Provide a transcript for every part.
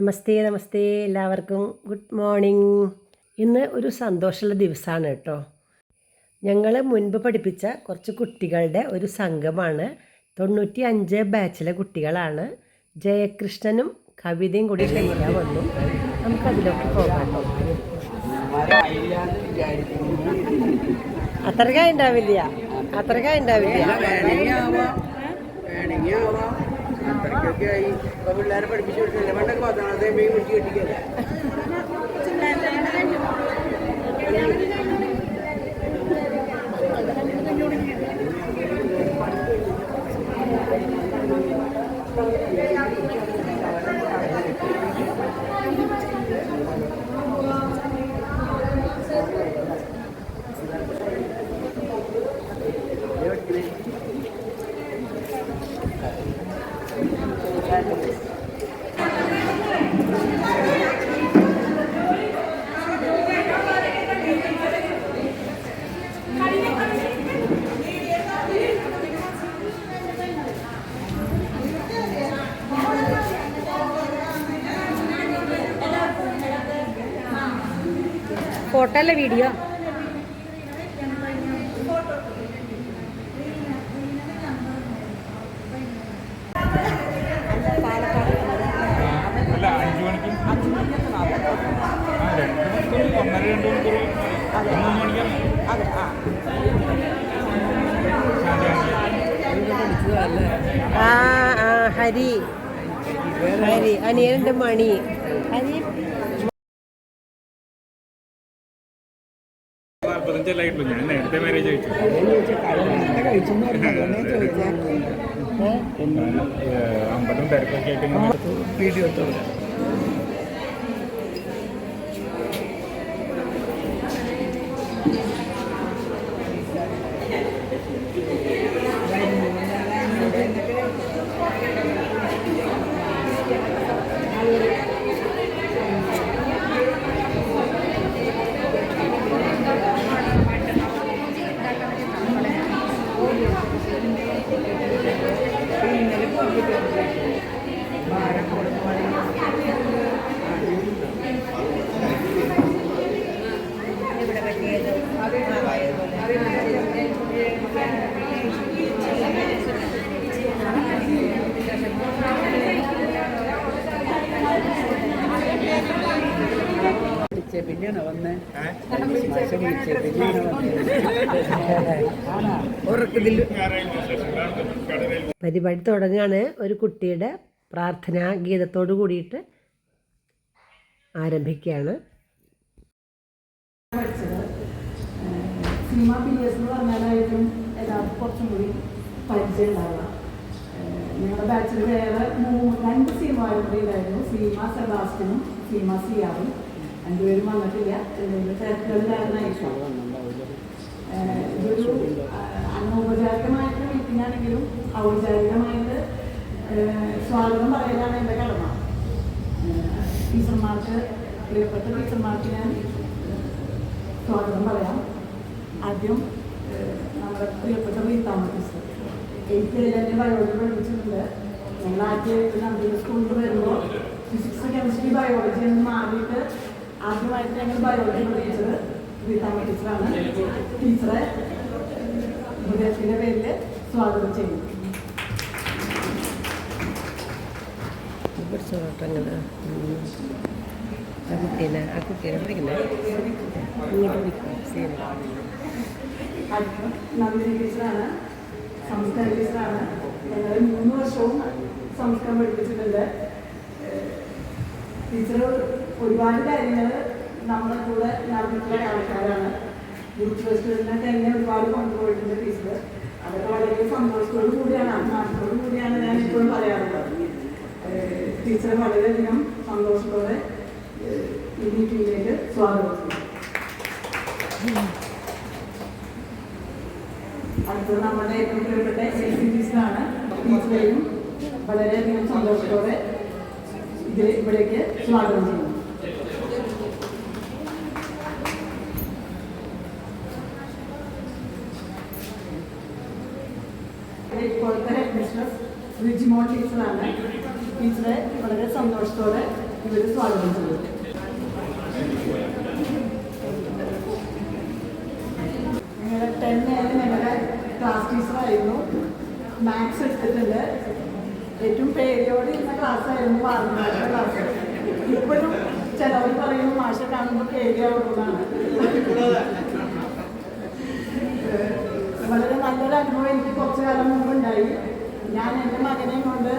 നമസ്തേ നമസ്തേ എല്ലാവർക്കും. Good morning ഇന്ന് ഒരു സന്തോഷമുള്ള ദിവസമാണ് കേട്ടോ. ഞങ്ങൾ മുൻപ് പഠിപ്പിച്ച കുറച്ച് കുട്ടികളുടെ ഒരു സംഘമാണ്. തൊണ്ണൂറ്റി അഞ്ച് ബാച്ചിലെ കുട്ടികളാണ്. ജയകൃഷ്ണനും കവിതയും കൂടി കഴിക്കാൻ വന്നു. നമുക്കതിലൊക്കെ പോകാം അത്രക്കാ ഉണ്ടാവില്ല. അത്രക്കാ ഉണ്ടാവില്ല. അത്രയ്ക്കൊക്കെ ആയി. ഇപ്പൊ പിള്ളേരെ പഠിപ്പിച്ചു കൊടുക്കില്ല പണ്ടൊക്കെ പത്താമത്തെ മീൻ കുട്ടി കെട്ടിക്കല്ല? ഫോട്ടോ അല്ല വീഡിയോ അല്ല അഞ്ചു മണിക്കും ആ രണ്ട് മണിക്കൂർ ഒന്നര രണ്ട് മണിക്കൂർ മൂന്ന് മണിക്കാണ് വീഡിയോ ആ. ഹരി. ഹരി അനിയന്റെ മണി. നാൽപ്പത്തഞ്ചല്ലായിട്ടുള്ളൂ ഞാൻ നേരത്തെ മാരേജ് കഴിച്ചു. അമ്പലം തിരക്കൊക്കെ ആയിട്ട് വീഡിയോ വിളിച്ചേ പിന്നെയാണോ വന്നേ മാഷ വിളിച്ചേ പിന്നെയാണോ വന്നേ ഉറക്കത്തിൽ പരിപാടി തുടങ്ങുകയാണ് ഒരു കുട്ടിയുടെ പ്രാർത്ഥനാ ഗീതത്തോട് കൂടിയിട്ട് ആരംഭിക്കുകയാണ്. സിനിമ പി എസ് എന്ന് പറഞ്ഞാലായിരിക്കും എല്ലാവർക്കും കുറച്ചും കൂടി പരിചയം ഉണ്ടാവുക. ഞങ്ങളുടെ ബാച്ചിൽ വേറെ മൂന്ന് രണ്ട് സിനിമകളും കൂടി ഉണ്ടായിരുന്നു സീമ സെബാസ്റ്റ്യനും സീമ സിയാറും രണ്ടുപേരും വന്നിട്ടില്ല. എന്തെങ്കിലും ഇതൊരു അനൗപചാരികമായിട്ടുള്ള അനൗപചാരികമായിട്ട് മീറ്റിംഗ് ആണെങ്കിലും ഔപചാരികമായിട്ട് സ്വാഗതം പറയലാണ് എന്റെ കടമ. ടീച്ചർമാർക്ക് പ്രിയപ്പെട്ട ടീച്ചർമാർക്ക് ഞാൻ സ്വാഗതം പറയാം. ആദ്യം നമ്മുടെ പ്രിയപ്പെട്ട റീത്താമ എനിക്ക് എന്റെ ബയോളജി പഠിപ്പിച്ചിട്ടുണ്ട്. ഞങ്ങൾ ആദ്യമായിട്ട് നമ്മുടെ സ്കൂളിൽ വരുമ്പോൾ ഫിസിക്സ് കെമിസ്ട്രി ബയോളജി എന്ന് മാറിയിട്ട് ആദ്യമായിട്ട് ഞങ്ങൾ ബയോളജി പഠിപ്പിച്ചത് റീത്താമ ടീച്ചറാണ്. ടീച്ചറെ ഹൃദയത്തിന്റെ പേരിൽ സ്വാഗതം ചെയ്യുന്നു. കുറച്ചോട്ടങ്ങൾ ആ കുട്ടീനെ ആ കുട്ടീനെ വിളിക്കുന്നത് ഇങ്ങോട്ട് വിളിക്കുക സീന സംസ്കാര ടീച്ചറാണ്. ഞങ്ങൾ മൂന്ന് വർഷവും സംസ്കാരം പഠിപ്പിച്ചിട്ടുണ്ട്. ടീച്ചർ ഒരുപാട് കാര്യങ്ങൾ നമ്മുടെ കൂടെ നടന്നിട്ടുള്ള ആൾക്കാരാണ്. യൂത്ത് ഫെസ്റ്റിവലിനൊക്കെ എന്നെ ഒരുപാട് കൊണ്ടുപോയിട്ടുണ്ട് ടീച്ചർ അതൊക്കെ വളരെ സന്തോഷത്തോടു കൂടിയാണ് അഭിമാനത്തോടു കൂടിയാണ് ഞാൻ ഇപ്പോഴും പറയാറുള്ളത്. ടീച്ചറെ വളരെയധികം സന്തോഷത്തോടെ ഈ മീറ്റിംഗിലേക്ക് സ്വാഗതം. അടുത്തത് നമ്മുടെ ഏറ്റവും പ്രിയപ്പെട്ട എൽ സി ടീച്ചറാണ്. ടീച്ചറെയും വളരെയധികം സന്തോഷത്തോടെ ഇതിൽ ഇവിടേക്ക് സ്വാഗതം ചെയ്യുന്നു. ഇപ്പോഴത്തെ ഹെഡ് മിസ്ട്രസ് റിജിമോൾ ടീച്ചറാണ്. ടീച്ചറെ വളരെ സന്തോഷത്തോടെ ഇവർ സ്വാഗതം ഞങ്ങളുടെ ടെൻ എയിൽ ഞങ്ങളുടെ ക്ലാസ് ടീച്ചറായിരുന്നു മാത്സ് എടുത്തിട്ടുണ്ട്. ഏറ്റവും പേടിയോടെ ഇരുന്ന ക്ലാസ്സായിരുന്നു പാർലമെന്റ് ക്ലാസ് ഇപ്പോഴും ചിലവർ പറയുന്നു മാഷ കാണുമ്പോൾ പേടിയാവുന്നതാണ്. വളരെ നല്ലൊരു അനുഭവം എനിക്ക് കുറച്ചു കാലം മുമ്പ് ഉണ്ടായി. ഞാൻ എന്റെ മകനെയും കൊണ്ട്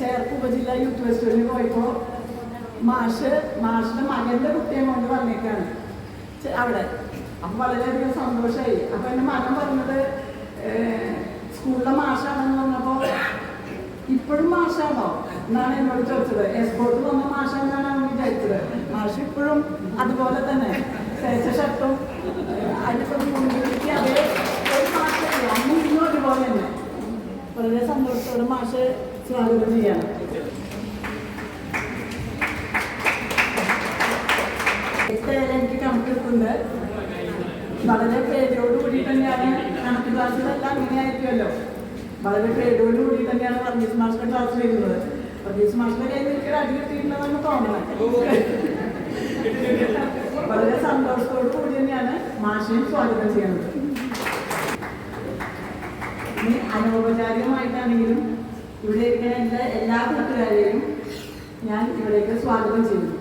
ചേർപ്പ് ഉപജില്ലാ യൂത്ത് ഫെസ്റ്റിവലിന് പോയപ്പോൾ മാഷ് മാഷിന്റെ മകന്റെ കുട്ടിയെ കൊണ്ട് വന്നേക്കാണ് അവിടെ. അപ്പം വളരെയധികം സന്തോഷമായി അപ്പം എന്റെ മകൻ പറഞ്ഞത് സ്കൂളിലെ മാഷാണെന്ന് പറഞ്ഞപ്പോൾ ഇപ്പോഴും മാഷാണോ? എന്നാണ് എന്നോട് ചോദിച്ചത്. എസ്പോർട്ട് വന്ന മാഷാണെന്നാണ് അവൻ വിചാരിച്ചത്. മാഷ് ഇപ്പോഴും അതുപോലെ തന്നെ. തേച്ച ഷർട്ടും അതിനൊക്കെ മുൻപിലേക്ക് അതേ ഒരു മാഷല്ല അന്ന് ഇന്നും ഒരുപോലെ തന്നെ. വളരെ സന്തോഷത്തോടെ മാഷ് സ്വാഗതം ചെയ്യണം എട്ടായാലും എനിക്ക് കണക്കെടുത്തുണ്ട് വളരെ പേരോട് കൂടി തന്നെയാണ് കണക്ക് ക്ലാസ്സിലെല്ലാം അങ്ങനെ ആയിരിക്കുമല്ലോ വളരെ പേരോട് കൂടി തന്നെയാണ് വർഗീസ് മാസ്റ്റർ ക്ലാസ് വരുന്നത്. വർഗീസ് മാസ്റ്റർ എനിക്ക് അടി കിട്ടിയിട്ടുണ്ടെന്നാണ് തോന്നുന്നത് വളരെ സന്തോഷത്തോടു കൂടി തന്നെയാണ് മാഷിനെ സ്വാഗതം ചെയ്യുന്നത്. അനൗപചാരികമായിട്ടാണെങ്കിലും ഇവിടെ ഇരിക്കുന്ന എന്റെ എല്ലാ കൂട്ടുകാരെയും ഞാൻ ഇവിടേക്ക് സ്വാഗതം ചെയ്യുന്നു.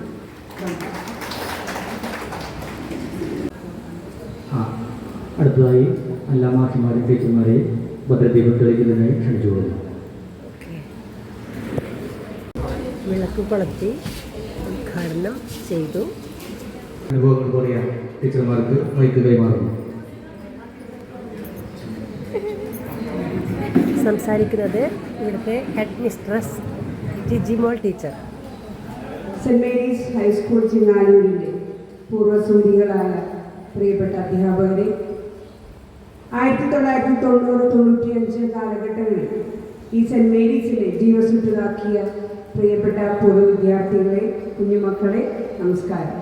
അടുത്തതായി എല്ലാ മാഷിമാരെയും ടീച്ചർമാരെയും ഭദ്രദീപം തെളിക്കുന്നതിനായി ക്ഷണിച്ചുകൊള്ളുന്നു. വിളക്ക് കൊളുത്തി ഉദ്ഘാടനം ചെയ്തു. അനുഭവങ്ങൾ പറയാം. ടീച്ചർമാർക്ക് മൈക്ക് കൈമാറുന്നു. സംസാരിക്കുന്നത് ഇവിടുത്തെ head mistress Jijimol teacher. Saint Mary's high school ചിങ്ങാലൂരിന്റെ പൂർവസൂരികളായ പ്രിയപ്പെട്ട അധ്യാപകരെ ആയിരത്തി തൊള്ളായിരത്തി തൊണ്ണൂറ് തൊണ്ണൂറ്റിയഞ്ച് കാലഘട്ടങ്ങളിൽ ഈ സെന്റ് മേരീസിലെ ജീവസുറ്റതാക്കിയ പ്രിയപ്പെട്ട പൂർവ വിദ്യാർത്ഥികളെ കുഞ്ഞുമക്കളെ നമസ്കാരം.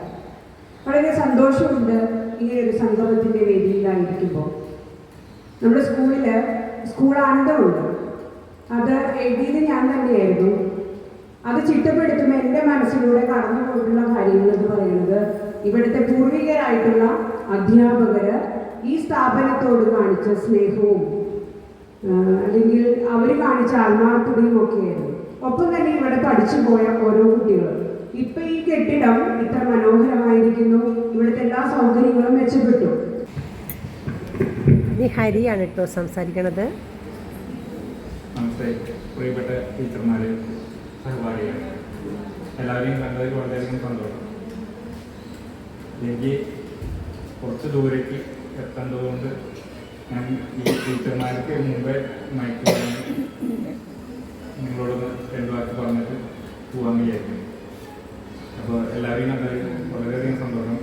വളരെ സന്തോഷമുണ്ട് ഈ ഒരു സംഗമത്തിന്റെ വേദിയിലായിരിക്കുമ്പോൾ. നമ്മുടെ സ്കൂളിൽ സ്കൂൾ ആനന്ദമുണ്ട് അത് എഴുതിയത് ഞാൻ തന്നെയായിരുന്നു. അത് ചിട്ടപ്പെടുത്തുമ്പോൾ എന്റെ മനസ്സിലൂടെ കടന്നു പോയിട്ടുള്ള കാര്യങ്ങൾ എന്ന് പറയുന്നത് ഇവിടുത്തെ പൂർവികരായിട്ടുള്ള അധ്യാപകര് ഈ സ്ഥാപനത്തോട് കാണിച്ച സ്നേഹവും അല്ലെങ്കിൽ അവർ കാണിച്ച ആത്മാർത്ഥതയും ഒക്കെയായിരുന്നു. ഒപ്പം തന്നെ ഇവിടെ പഠിച്ചു പോയ ഓരോ കുട്ടികൾ ഇപ്പൊ ഈ കെട്ടിടം ഇത്ര മനോഹരമായിരിക്കുന്നു. ഇവിടുത്തെ എല്ലാ സൗകര്യങ്ങളും മെച്ചപ്പെട്ടു. ഇനി ഹരിയാണ് കേട്ടോ സംസാരിക്കണത്. പ്രിയപ്പെട്ട എനിക്ക് കുറച്ച് ദൂരേക്ക് എത്തേണ്ടതുകൊണ്ട് ഞാൻ ഈ ടീച്ചർമാർക്ക് മുമ്പേ മയക്കി നിങ്ങളോട് രണ്ടു വാക്ക് പറഞ്ഞിട്ട് പോകാൻ വിചാരിക്കുന്നു. അപ്പോൾ എല്ലാവരെയും കണ്ടതിൽ വളരെയധികം സന്തോഷം.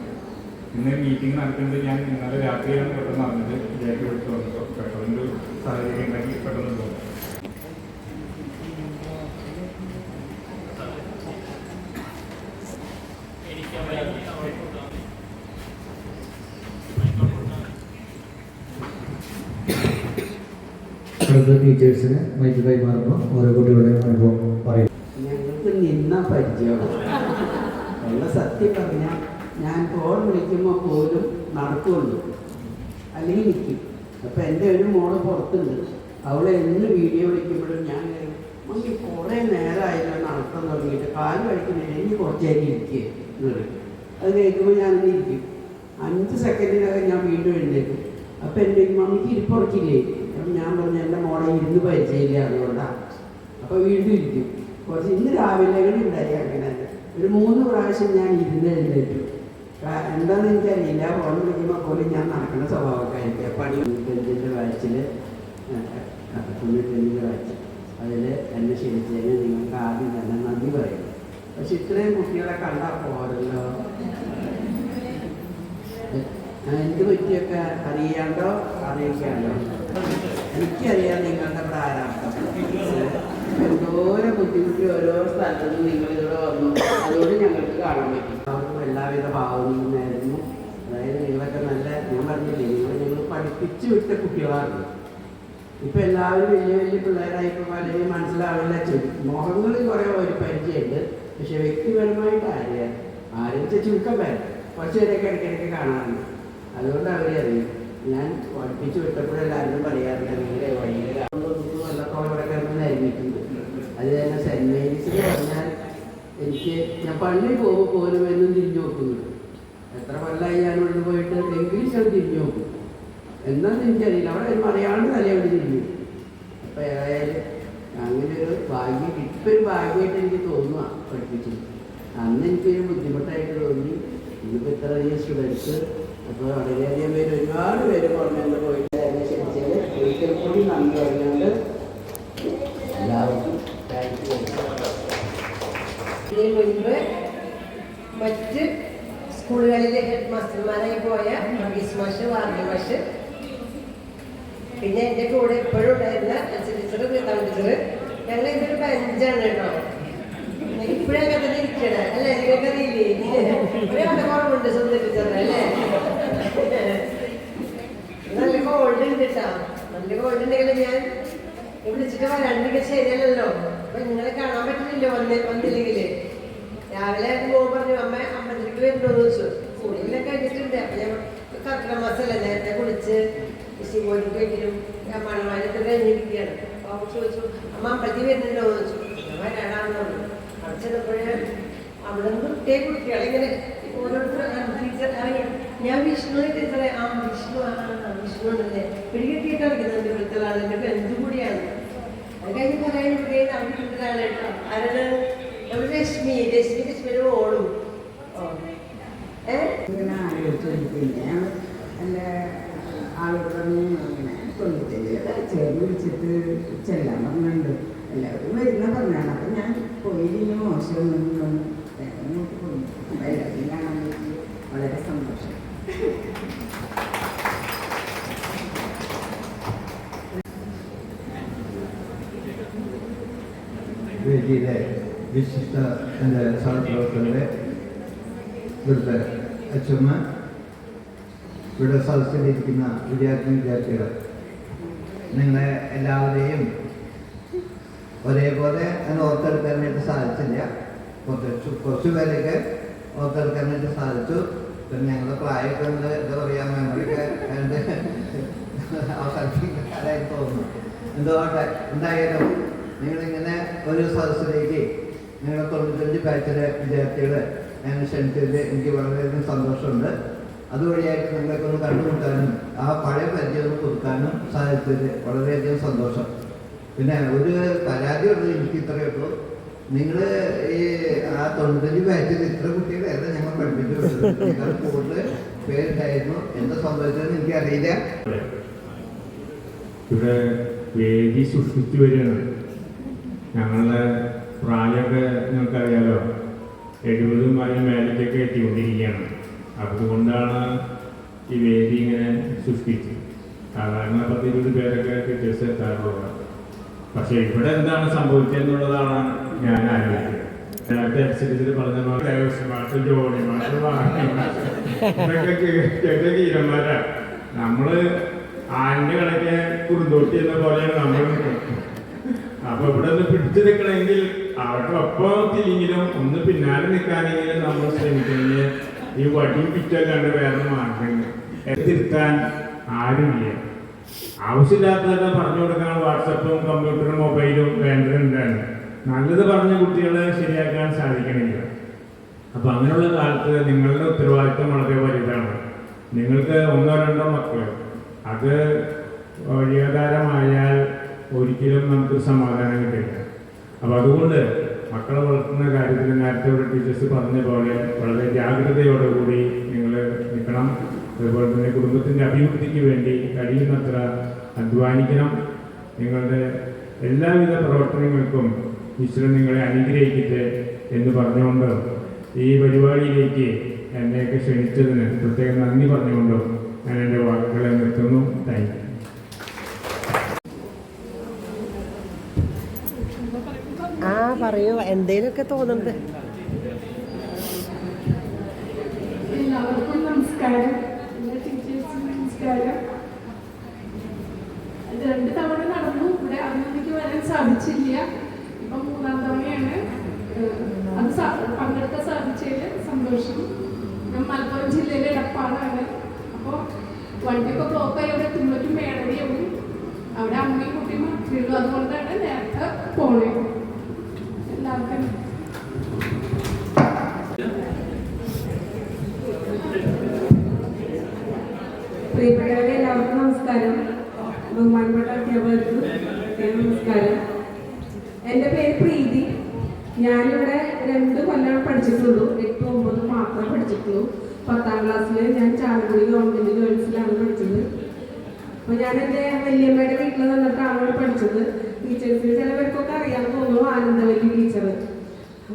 ഇന്ന് മീറ്റിംഗ് നടക്കുന്നത് ഞാൻ ഇന്നലെ രാത്രിയാണ് പെട്ടെന്ന് അറിഞ്ഞത് ഇതിലേക്ക് വിളിച്ചു വന്നപ്പോൾ പെട്ടെന്ന് ഒരു സാഹചര്യം ഉണ്ടാക്കി പെട്ടെന്ന് പോകും അടുത്ത ടീച്ചേഴ്സിന് മൈക്ക് കൈമാറുമ്പോൾ ഓരോ കുട്ടികളുടെ അനുഭവം പറയും ഞങ്ങൾക്ക് നിന്ന പരിചയമാണ്. ഉള്ള സത്യം പറഞ്ഞാൽ ഞാൻ ഫോൺ വിളിക്കുമ്പോൾ പോലും നടക്കുള്ളൂ അല്ലെങ്കിൽ നിൽക്കും അപ്പം എന്റെ ഒരു മോൾ പുറത്തുണ്ട്. അവളെ എന്ന് വീഡിയോ വിളിക്കുമ്പോഴും ഞാൻ കരുതും, കുറേ നേരമായല്ലോ നടത്തം തുടങ്ങിയിട്ട്. കാൽ കഴിക്കുന്നില്ല എനിക്ക് കുറച്ചായിട്ട് ഇരിക്കുക എന്ന് പറയും. അത് കേൾക്കുമ്പോൾ ഞാൻ അന്ന് ഇരിക്കും. അഞ്ച് സെക്കൻഡിനകം ഞാൻ വീണ്ടും എഴുന്നേക്കും അപ്പം എന്റെ മമ്മിക്ക് ഇരിപ്പുറക്കില്ലേ അപ്പം ഞാൻ പറഞ്ഞു എന്റെ മോളെ ഇരുന്ന് പരിചയമില്ല അതുകൊണ്ടാണ് അപ്പോൾ വീണ്ടും ഇരിക്കും. കുറച്ച് ഇന്ന് രാവിലെ ഉണ്ടായി അങ്ങനെ ഒരു മൂന്ന് പ്രാവശ്യം ഞാൻ ഇരുന്ന് എഴുന്നേറ്റു. കാ- എന്താണെന്ന് എനിക്കറിയില്ല ഫോൺ വിളിക്കുമ്പോൾ പോലും ഞാൻ നടക്കുന്ന സ്വഭാവക്കാരിക്കുക പണി തൊണ്ണൂറ്റഞ്ചിന്റെ ബാച്ചിൽ തൊണ്ണൂറ്റഞ്ചിന്റെ ബാച്ച് അതിൽ എന്നെ ക്ഷണിച്ചതിന് നിങ്ങൾക്ക് ആദ്യം തന്നെ നന്ദി പറയുന്നു. പക്ഷെ ഇത്രയും കുട്ടികളെ കണ്ടാൽ പോരല്ലോ. എന്ത് പറ്റിയൊക്കെ അറിയാണ്ടോ? അറിയിക്കാണ്ടോ? എനിക്കറിയാം നിങ്ങളുടെ പ്രാരാബ്ദം. എന്തോരം ബുദ്ധിമുട്ടി ഓരോ സ്ഥലത്തുനിന്ന് നിങ്ങൾ ഇവിടെ വന്നു. അതുകൊണ്ട് ഞങ്ങൾക്ക് കാണാൻ പറ്റി. അവർക്കും എല്ലാവിധ നേരുന്നു. അതായത് നിങ്ങളൊക്കെ നല്ല ഞാൻ പറഞ്ഞില്ലേ നിങ്ങൾ ഞങ്ങൾ പഠിപ്പിച്ചു വിട്ട കുട്ടികളാണ്. ഇപ്പം എല്ലാവരും വലിയ വലിയ പിള്ളേരായി ഇപ്പോൾ പലരും മനസ്സിലാവില്ല. മോഹങ്ങളിൽ കുറേ ഒരു പരിചയമുണ്ട്. പക്ഷെ വ്യക്തിപരമായിട്ട് ആരെയാണ് ആരും ചുരുക്കം പേര് കുറച്ച് പേരൊക്കെ ഇടയ്ക്കിടയ്ക്ക് കാണാറുണ്ട്. അതുകൊണ്ട് അവരെ അറിയും. ഞാൻ പഠിപ്പിച്ച് വിട്ടപ്പോഴെല്ലാവരും പറയാറുണ്ട് നിങ്ങളുടെ വഴിയിൽ വല്ലപ്പോഴും ഇവിടെ കിടന്ന് നിർമ്മിക്കുന്നത് അത് തന്നെ മേരീസ് മേരീസിൽ പറഞ്ഞാൽ എനിക്ക് ഞാൻ പള്ളിയിൽ പോകുമ്പോൾ പോലും എന്നും തിരിഞ്ഞു നോക്കുന്നുണ്ട് എത്ര കൊല്ലമായി ഞാൻ ഇവിടെ പോയിട്ട് എങ്കിലും ഞാൻ തിരിഞ്ഞു നോക്കും. എന്നാന്ന് എനിക്കറിയില്ല. അവിടെ ഒരു മലയാളം തലയോട് തിരിഞ്ഞു. അപ്പം ഏതായാലും അങ്ങനെ ഒരു ഭാഗ്യം ഇപ്പം ഒരു ഭാഗ്യമായിട്ട് എനിക്ക് തോന്നുക പഠിപ്പിച്ചത്. അന്ന് എനിക്കൊരു ബുദ്ധിമുട്ടായിട്ട് തോന്നി. ഇന്നിപ്പോൾ ഇത്ര അധികം സ്റ്റുഡൻസ് അപ്പോൾ വളരെയധികം പേര് ഒരുപാട് പേര് പുറമെ പോയിട്ട് എന്നെ ക്ഷണിച്ചത്. ഒരിക്കൽ കൂടി നന്ദി പറഞ്ഞുകൊണ്ട് എല്ലാവർക്കും മറ്റ് സ്കൂളുകളിലെ ഹെഡ് മാസ്റ്റർമാരായി പോയ മഹീസ് മാഷ് വാർഡ് മാഷ്. പിന്നെ എന്റെ കൂടെ ഇപ്പോഴും ഉണ്ടായിരുന്ന ടീച്ചർ ഗീതാ ടീച്ചർ ഞങ്ങൾ ഇതൊരു ബെഞ്ചാണ് കേട്ടോ. ഇപ്പോഴൊക്കെ തന്നെ ഇരിക്കണേ അല്ലേ നിങ്ങൾക്ക് അറിയില്ലേ ഒരു അടക്കോറുണ്ട് സ്വന്തം ടീച്ചറിന് അല്ലേ? നല്ല ഗോൾഡ് ഉണ്ട് കേട്ടോ. നല്ല ഗോൾഡ് ഉണ്ടെങ്കിൽ ഞാൻ വിളിച്ചിട്ട് വരാണ്ടെങ്കിൽ ശരിയല്ലല്ലോ. അപ്പൊ നിങ്ങളെ കാണാൻ പറ്റില്ലല്ലോ വന്ന് വന്നില്ലെങ്കിലേ. രാവിലെ മോൻ പറഞ്ഞു അമ്മ അമ്പലത്തിലേക്ക് വരുന്നോന്ന് ചോദിച്ചു. സ്കൂളിലൊക്കെ കഴിഞ്ഞിട്ടുണ്ട്. അപ്പൊ ഞാൻ കർക്കിടക മാസമല്ലേ നേരത്തെ കുളിച്ച് ശിവോനിക്ക് വെക്കലും മണവാനൊക്കെ കഴിഞ്ഞിരിക്കുകയാണ്. അപ്പൊ അവൻ ചോദിച്ചു അമ്മ അമ്പലത്തിൽ വരുന്നുണ്ടോ ചോദിച്ചു. ഞാൻ വരാടാന്ന് പറഞ്ഞു അവിടെ നിന്ന് കുട്ടിയെ കുട്ടികളെ ഞാൻ വിഷ്ണു ടീച്ചറെ ആ വിഷ്ണു ആ വിഷ്ണു ഉണ്ടല്ലേ? പിടികെട്ടിയിട്ടാണ് ഇവിടുത്തെ എന്റെ ബന്ധു കൂടിയാണ്. അത് കഴിഞ്ഞ് പറയാൻ അവിടെ കിട്ടുന്നതാണ് കേട്ടോ. ആരാണ്? നമ്മുടെ രശ്മി. രശ്മി രശ്മിയുടെ ഓളും പിന്നെ ആളുകളൊന്നും ഇങ്ങനെ തൊണ്ണൂറ്റഞ്ചിലൊക്കെ ചേർന്ന് വിളിച്ചിട്ട് ചെല്ലാൻ പറഞ്ഞുണ്ട് എല്ലാവരും വരുന്ന പറഞ്ഞാണ്. അപ്പം ഞാൻ പോയിരുന്നു മോശമൊന്നും നോക്കി അപ്പം എല്ലാവരും കാണാൻ വളരെ സന്തോഷം. വിശിഷ്ട എന്റെ സഹപ്രവർത്തകരെ ഇവിടുത്തെ അച്ഛമ്മ ഇവിടെ സദസ്സിലിരിക്കുന്ന വിദ്യാർത്ഥി വിദ്യാർത്ഥികൾ നിങ്ങളെ എല്ലാവരെയും ഒരേപോലെ ഞാൻ ഓർത്തെടുക്കാനായിട്ട് സാധിച്ചില്ല. കുറച്ച് കുറച്ച് പേരൊക്കെ ഓർത്തെടുക്കാനായിട്ട് സാധിച്ചു. പിന്നെ ഞങ്ങളുടെ പ്രായമൊക്കെ ഉണ്ട് എന്താ പറയുക മെമ്മറിയൊക്കെ അതിന്റെ അവസാനിപ്പിക്കാനായി തോന്നുന്നു. എന്തുകൊട്ടെ എന്തായാലും നിങ്ങളിങ്ങനെ ഒരു സദസ്സിലേക്ക് നിങ്ങളുടെ തൊണ്ണൂറ്റഞ്ച് ബാച്ചിലെ വിദ്യാർത്ഥികളെ ഞാൻ ക്ഷണിച്ചതിൽ എനിക്ക് വളരെയധികം സന്തോഷമുണ്ട്. അതുവഴിയായിട്ട് നിങ്ങളൊക്കെ ഒന്ന് കണ്ടുമുട്ടാനും ആ പഴയ പരിചയം പുതുക്കാനും സാധിച്ചതിൽ വളരെയധികം സന്തോഷം. പിന്നെ ഒരു പരാതി ഉള്ളത് എനിക്ക് ഇത്രയേ ഉള്ളൂ. നിങ്ങൾ ഈ ആ തൊണ്ണൂറ്റഞ്ച് ബാച്ചിൽ ഇത്ര കുട്ടികളെ അല്ല ഞങ്ങൾ പഠിപ്പിച്ചു നിങ്ങൾ കൂടുതൽ പേരുണ്ടായിരുന്നു. എന്താ സംഭവിച്ചതെന്ന് എനിക്കറിയില്ല ഇവിടെ വേദി സൃഷ്ടിച്ചു വരികയാണ്. ഞങ്ങളുടെ പ്രായമൊക്കെ നിങ്ങൾക്കറിയാലോ. എഴുപതും അതിന് മേലേക്കൊക്കെ എത്തിക്കൊണ്ടിരിക്കുകയാണ്. അതുകൊണ്ടാണ് ഈ വേദി ഇങ്ങനെ സൃഷ്ടിച്ചത്. സാധാരണ പത്ത് ഇരുപത് പേരൊക്കെ ടീച്ചേഴ്സ് എത്താറുള്ളത്. പക്ഷെ ഇവിടെ എന്താണ് സംഭവിച്ചതെന്നുള്ളതാണ് ഞാൻ ആലോചിക്കുന്നത് നേരത്തെ അനുസരിച്ച് പറഞ്ഞ പോലെ ദേവസ്വം മാഷ് ജോണി മാഷ് നമ്മൾ ആന്റെ കണക്കെ കുറുന്തോട്ടി എന്ന പോലെയാണ് നമ്മൾ അപ്പൊ ഇവിടെ ഒന്ന് പിടിച്ചു നിൽക്കണമെങ്കിൽ അവർക്ക് ഒപ്പത്തില്ലെങ്കിലും ഒന്ന് പിന്നാലെ നിൽക്കാനെങ്കിലും നമ്മൾ ശ്രമിക്കുന്നത് ഈ വടിയും പിറ്റല്ലാണ്ട് വേറെ മാർഗമില്ല. തിരുത്താൻ ആരുമില്ല. ആവശ്യമില്ലാത്തതൊക്കെ പറഞ്ഞു കൊടുക്കാൻ വാട്സപ്പും കമ്പ്യൂട്ടറും മൊബൈലും വേണ്ടതുണ്ടാണ് നല്ലത് പറഞ്ഞ കുട്ടികളെ ശരിയാക്കാൻ സാധിക്കണില്ല. അപ്പൊ അങ്ങനെയുള്ള കാലത്ത് നിങ്ങളുടെ ഉത്തരവാദിത്വം വളരെ വലുതാണ്. നിങ്ങൾക്ക് ഒന്നോ രണ്ടോ മക്കൾ അത് വഴിയാധാരമായാൽ ഒരിക്കലും നമുക്ക് സമാധാനം കിട്ടില്ല. അപ്പൊ അതുകൊണ്ട് മക്കളെ വളർത്തുന്ന കാര്യത്തിൽ നേരത്തെ ഒരു ടീച്ചേഴ്സ് പറഞ്ഞ പോലെ വളരെ ജാഗ്രതയോടുകൂടി നിങ്ങൾ നിൽക്കണം. അതുപോലെ തന്നെ കുടുംബത്തിന്റെ അഭിവൃദ്ധിക്ക് വേണ്ടി കഴിയുന്നത്ര അധ്വാനിക്കണം. നിങ്ങളുടെ എല്ലാവിധ പ്രവർത്തനങ്ങൾക്കും ഈശ്വരൻ നിങ്ങളെ അനുഗ്രഹിക്കട്ടെ എന്ന് പറഞ്ഞുകൊണ്ട് ഈ പരിപാടിയിലേക്ക് എന്നെയൊക്കെ ക്ഷണിച്ചതിന് പ്രത്യേകം നന്ദി പറഞ്ഞുകൊണ്ടും ഞാൻ എന്റെ വാക്കുകളെ പറയൂ എന്തേലുമൊക്കെ തോന്നുന്നത് എല്ലാവർക്കും നമസ്കാരം എല്ലാ ടീച്ചേഴ്സിനും നമസ്കാരം അത് രണ്ട് തവണ നടന്നു ഇവിടെ അന്ന് എനിക്ക് വരാൻ സാധിച്ചില്ല ഇപ്പം മൂന്നാം തവണയാണ് ഏഹ് അത് സ- മലപ്പുറം ജില്ലയിലെ എടപ്പാടാണ് അപ്പോൾ വണ്ടിയൊക്കെ ബ്ലോക്കായി അവിടെ എത്തുമ്പോഴേക്കും മേടടിയാവും അവിടെ അമ്മയും കുട്ടിയും മാത്രമേ ഉള്ളൂ അതുകൊണ്ടാണ് നേരത്തെ പോണേ എല്ലാവർക്കും പ്രിയപ്പെട്ടവരെ എല്ലാവർക്കും നമസ്കാരം. ബഹുമാനപ്പെട്ട അധ്യാപകർക്ക് നമസ്കാരം എന്റെ പേര് പ്രീതി. ഞാനിവിടെ രണ്ട് കൊല്ലം പഠിച്ചിട്ടുള്ളൂ. എട്ട് ഒമ്പത് മാത്രം പഠിച്ചിട്ടുള്ളൂ. പത്താം ക്ലാസ്സിൽ ഞാൻ ചാലക്കുടി ഗവൺമെന്റ് ഗേൾസിലാണ് പഠിച്ചത്. അപ്പോൾ ഞാൻ എന്റെ വല്യമ്മയുടെ വീട്ടിൽ നിന്നിട്ടാണ് ഇവിടെ പഠിച്ചത്. ടീച്ചേഴ്സിന് ചിലവർക്കൊക്കെ അറിയാൻ തോന്നുന്നു ആനന്ദവല്ലി ടീച്ചർ.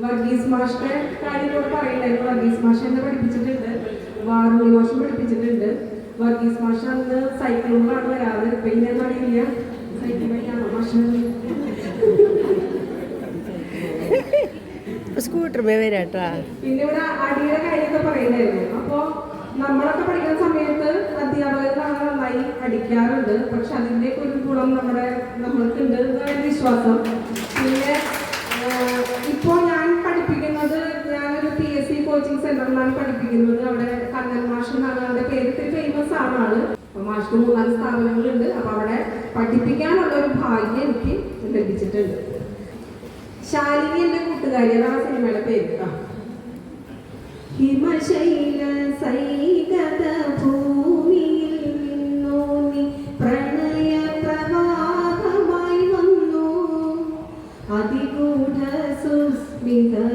വർഗീസ് മാഷിന്റെ കാര്യങ്ങളോട് പറയണ്ടായിരുന്നു വർഗീസ് മാഷ് എന്നെ പഠിപ്പിച്ചിട്ടുണ്ട്. വാറുണി മാഷും പഠിപ്പിച്ചിട്ടുണ്ട്. വർഗീസ് മാഷ അന്ന് സൈക്കിളുകളാണ് വരാറ്. ഇപ്പൊ ഇന്നെന്ന് അറിയില്ല. സൈക്കിൾ വഴിയാണോ മാഷ. സ്കൂട്ടർ വരാട്ടാ പിന്നെ ഇവിടെ അടിയുടെ കാര്യമൊക്കെ പറയുന്നായിരുന്നു അപ്പോ നമ്മളൊക്കെ പഠിക്കുന്ന സമയത്ത് അധ്യാപകർ നമ്മളെ നന്നായി അടിക്കാറുണ്ട്. പക്ഷെ അതിന്റെ ഒരു ഗുണം നമ്മുടെ നമ്മൾക്കുണ്ട് എന്നാണ് വിശ്വാസം. പിന്നെ ഇപ്പോൾ ഞാൻ പഠിപ്പിക്കുന്നത് ഞാനൊരു പി എസ് സി കോച്ചിങ് സെന്ററിലാണ് പഠിപ്പിക്കുന്നത്. അവിടെ കണ്ണൻ മാഷ് എന്നാണ് അവരുടെ പേര്. ഇത്തിരി ഫേമസ് ആണ് ആൾ. മാഷ്ക്ക് മൂന്നാൽ സ്ഥാപനങ്ങളുണ്ട്. അപ്പൊ അവിടെ പഠിപ്പിക്കാനുള്ള ഒരു ഭാഗ്യം എനിക്ക് ലഭിച്ചിട്ടുണ്ട്. ശാലിനി എന്റെ കൂട്ടുകാരി അതാണ് സിനിമയുടെ പേര്. ഹിമശൈല സൈകത ഭൂമിയിൽ നിന്നു നീ പ്രണയ പ്രവാഹമായി വന്നു. അതിഗൂഢ സുസ്മിതമുള്ളിലൊതുക്കുന്ന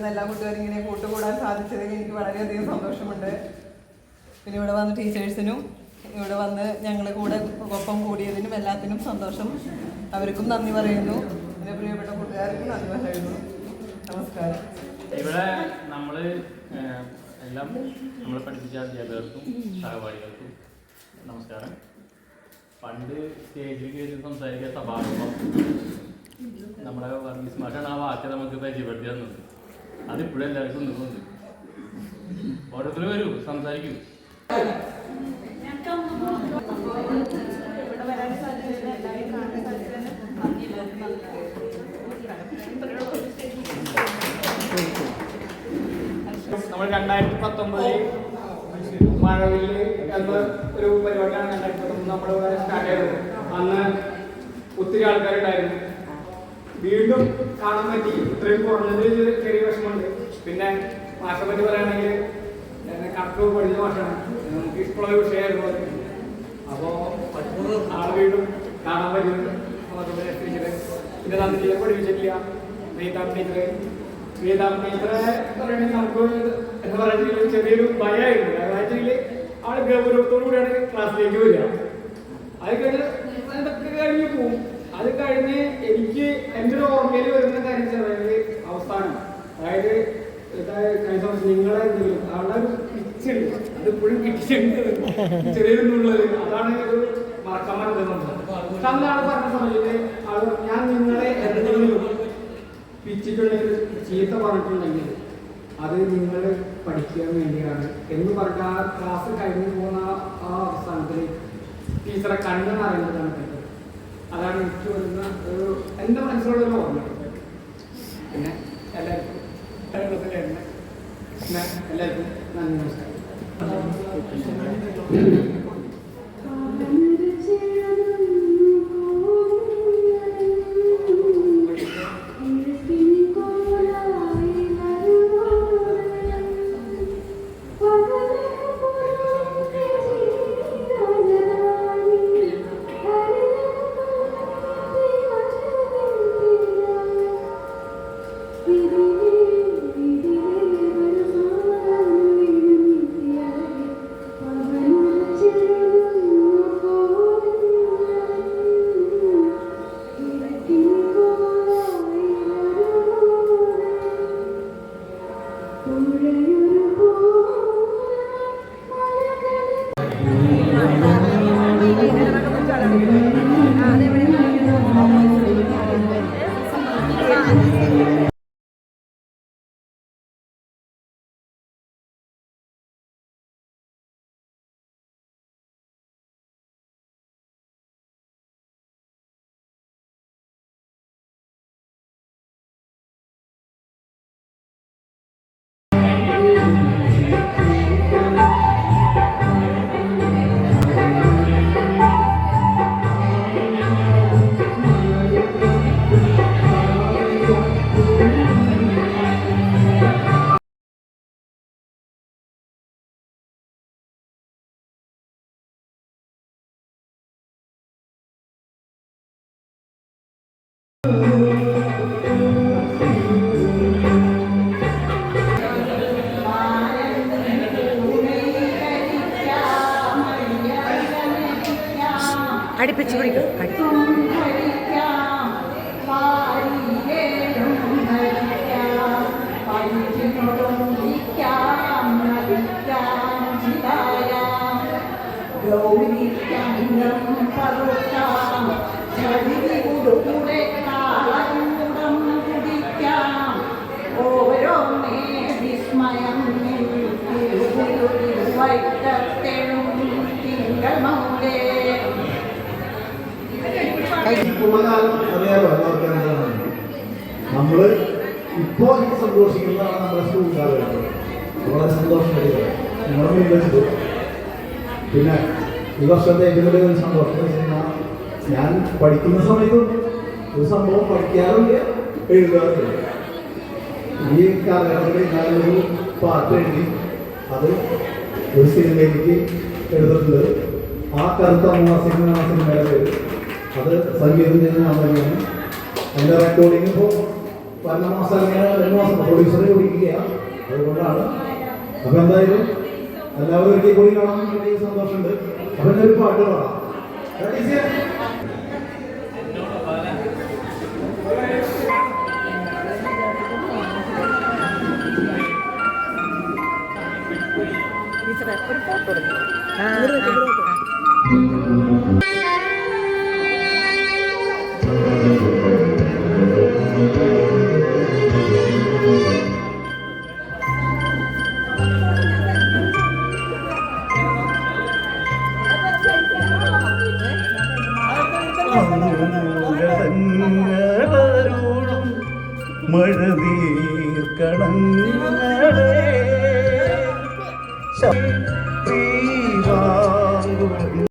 ചേർന്ന എല്ലാ കൂട്ടുകാരും ഇങ്ങനെ കൂട്ടുകൂടാൻ സാധിച്ചതിൽ എനിക്ക് വളരെയധികം സന്തോഷമുണ്ട്. പിന്നെ ഇവിടെ വന്ന ടീച്ചേഴ്സിനും ഇവിടെ വന്ന് ഞങ്ങളുടെ കൂടെ ഒപ്പം കൂടിയതിനും എല്ലാത്തിനും സന്തോഷം. അവർക്കും നന്ദി പറയുന്നു. എന്റെ പ്രിയപ്പെട്ട കൂട്ടുകാർക്കും നന്ദി പറയുന്നു. നമസ്കാരം. ഇവിടെ നമ്മൾ എല്ലാം നമ്മളെ പഠിപ്പിച്ച അധ്യാപകർക്കും സഹപാഠികൾക്കും നമസ്കാരം. പണ്ട് സ്റ്റേജിൽ കയറി സംസാരിക്കാൻ ഭാഗം നമ്മുടെ വർഗീസ് മാഷാണ് ആ വാക്ക് നമുക്ക് പരിചയപ്പെടുത്തി തന്നത്. അതിപ്പോഴും എല്ലാവർക്കും നിന്നുണ്ട് ഓരോരുത്തർ വരൂ സംസാരിക്കൂ. നമ്മൾ രണ്ടായിരത്തി പത്തൊമ്പതിൽ മഴവിൽ എന്ന ഒരു പരിപാടിയാണ് രണ്ടായിരത്തി പത്തൊമ്പത് നമ്മൾ സ്റ്റാർട്ട് ചെയ്തത്. അന്ന് ഒത്തിരി ആൾക്കാരുണ്ടായിരുന്നു. വീണ്ടും കാണാൻ പറ്റി. ഇത്രയും കുറഞ്ഞത് ചെറിയ വിഷമമുണ്ട്. പിന്നെ മാഷെ പറ്റി പറയുകയാണെങ്കിൽ കണക്ക് പഠിച്ച മാഷാണ്. നമുക്ക് ഇഷ്ടമുള്ള വിഷയമായിരുന്നു അപ്പോൾ നാളെ വീണ്ടും കാണാൻ ടീച്ചറ് പിന്നെ നന്ദി പഠിപ്പിച്ചിട്ടില്ല. റീതാം ടീച്ചറ്. റീതാം ടീച്ചറെ പറയുകയാണെങ്കിൽ നമുക്ക് എന്ന് പറയുന്നത് ചെറിയൊരു ഭയമായിരുന്നു അതായത് ആൾ ഗൗരവത്തോടു കൂടിയാണ് ക്ലാസ്സിലേക്ക് വരിക. അത് കഴിഞ്ഞ് പോവും? അത് കഴിഞ്ഞ് എനിക്ക് എന്റെ ഒരു ഓർമ്മയിൽ വരുന്ന കാര്യം ചെറിയ അവസാനം. അതായത് നിങ്ങളെ എന്തെങ്കിലും അവിടെ ഒരു പിച്ചുണ്ട് അത് ഇപ്പോഴും കിട്ടിയിട്ടുണ്ട് ചെറിയൊരു നുള്ളത് അതാണ് ഒരു മറക്കാൻ പറ്റുന്നത് പക്ഷെ പറഞ്ഞ സമയത്ത് ആൾ ഞാൻ നിങ്ങളെ എന്തെങ്കിലും പിച്ചിട്ടുണ്ടെങ്കിൽ ചീത്ത പറഞ്ഞിട്ടുണ്ടെങ്കിൽ അത് നിങ്ങൾ പഠിക്കാൻ വേണ്ടിയാണ്. എന്ന് പറഞ്ഞ ക്ലാസ് കഴിഞ്ഞു പോകുന്ന ആ- അവസാനത്തിൽ ടീച്ചറെ നിറയുന്നത് കണ്ടിട്ടുണ്ട് അതാണ് എനിക്ക് വരുന്ന ഒരു എന്റെ മനസ്സിലുള്ള ഒരു ഓർമ്മ. പിന്നെ എല്ലാവർക്കും. എല്ലാവർക്കും നന്ദി നമസ്കാരം. അടുപ്പിച്ച് പിടിക്കും നമ്മൾ ഇപ്പോ സന്തോഷിക്കുന്നതാണ് നമ്മുടെ സ്കൂൾ വളരെ സന്തോഷം പിന്നെ ഈ വർഷത്തെ ഏറ്റവും വലിയ സന്തോഷം ഞാൻ പഠിക്കുന്ന സമയത്തും ഒരു സംഭവം പഠിക്കാറുണ്ട് എഴുതാറുണ്ട് ഈ കാലഘട്ടത്തിൽ ഞാനൊരു പാട്ട് എഴുതി അത് ഒരു സിനിമയിലേക്ക് എഴുതിട്ടുണ്ട് ആ കറുത്ത അമ്മ സിനിമ സിനിമയുടെ പേര് അത് സംഗീതം എന്റെ റെക്കോർഡിംഗ് ഇപ്പോൾ പല മാസം ഇങ്ങനെ രണ്ട് മാസം പ്രൊഡ്യൂസറെ വിളിക്കുകയാണ്. അതുകൊണ്ടാണ്. അപ്പോൾ എന്തായാലും എല്ലാവരും ഒരിക്കൽ കൂടി കാണാൻ വേണ്ടി സന്തോഷമുണ്ട്. അപ്പം എന്റെ ഒരു പാട്ട് പാടാം. ഒരു ഫോട്ടോ എടുക്കും